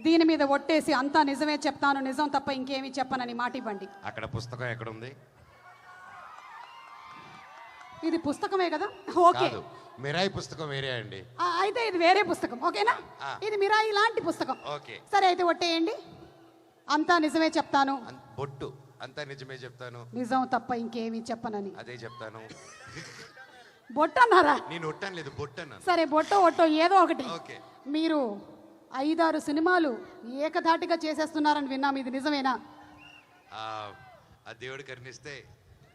దీని మీద ఒట్టేసి అంతా నిజమే చెప్తాను నిజం తప్ప ఇంకేమీ చెప్పనని మాట ఇవ్వండి. అక్కడ పుస్తకం ఎక్కడ ఉంది ఇది పుస్తకమే కదా? ఓకే. కాదు మిరాయి పుస్తకం వేరే అండి. ఆ, అయితే ఇది వేరే పుస్తకం ఓకేనా? ఆ. ఇది మిరాయి లాంటి పుస్తకం. ఓకే. సరే అయితే ఒట్టేయండి. అంతా నిజమే చెప్తాను. అన్- బొట్టు. అంతా నిజమే చెప్తాను. నిజం తప్ప ఇంకేమీ చెప్పనని. అదే చెప్తాను. బొట్టు అన్నారా? నేను ఒట్టాను లేదు బొట్టు అన్నాను. సరే బొట్టో ఒట్టో ఏదో ఒకటి. ఓకే. మీరు ఐదారు సినిమాలు ఏకధాటిగా చేసేస్తున్నారని విన్నాం. ఇది నిజమేనా? ఆ దేవుడు కరుణిస్తే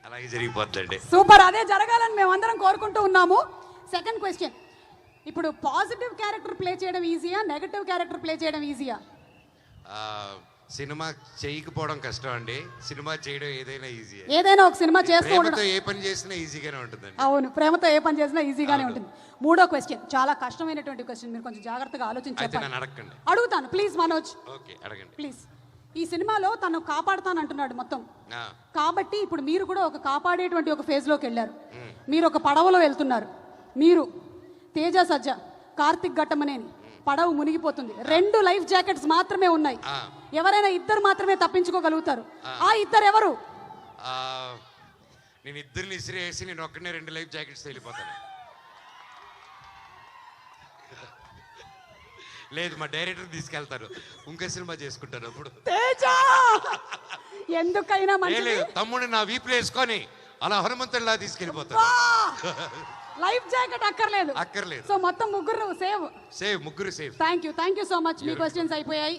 అలాగే జరిగిపోతుందండి. సూపర్. అదే జరగాలని మేమందరం కోరుకుంటూ ఉన్నాము. Second question. ఇప్పుడు పాజిటివ్ క్యారెక్టర్ ప్లే చేయడం ఈజీయా నెగటివ్ క్యారెక్టర్ ప్లే చేయడం ఈజీయా? సినిమా చేయకపోవడం కష్టం అండి. సినిమా చేయడం ఏదైనా ఈజీ ఏదైనా ఒక సినిమా చేస్తూ ఉండడం. ఏ పని చేసినా ఈజీగానే ఉంటుందండి. అవును ప్రేమతో ఏ పని చేసినా ఈజీగానే ఉంటుంది. మూడో క్వశ్చన్ చాలా కష్టమైనటువంటి క్వశ్చన్ మీరు కొంచెం జాగ్రత్తగా ఆలోచించి అయితే చెప్పండి. నన్ను అడగండి అడుగుతాను. ప్లీజ్ మనోజ్. ఓకే అడగండి. ప్లీజ్ ఈ సినిమాలో తను కాపాడుతాను అంటున్నాడు మొత్తం. కాబట్టి ఇప్పుడు మీరు కూడా ఒక కాపాడేటువంటి ఒక ఫేజ్లోకి వెళ్ళారు. మీరు ఒక పడవలో వెళ్తున్నారు. మీరు తేజ సజ్జ కార్తిక్ ఘట్టమనేని పడవ మునిగిపోతుంది. రెండు లైఫ్ జాకెట్స్ మాత్రమే ఉన్నాయి. ఎవరైనా ఇద్దరు మాత్రమే తప్పించుకోగలుగుతారు. ఆ. ఇద్దరు ఎవరు? ఆ, నేను ఇద్దరిని ఇసిరేసి నేను ఒక్కనే రెండు లైఫ్ జాకెట్స్ వెళ్ళిపోతాను లేదు మా డైరెక్టర్ తీసుకెళ్తారు. ఇంకో సినిమా చేసుకుంటారు అప్పుడు. ఎందుకైనా తమ్ముడిని నా వీపులో వేసుకొని అలా హనుమంతుడిలా తీసుకెళ్ళిపోతాను లైఫ్ జాకెట్ అక్కర్లేదు. అక్కర్లేదు. సో మొత్తం ముగ్గురు సేవ్. సేవ్ ముగ్గురు safe thank you thank you so much me questions అయిపోయాయి.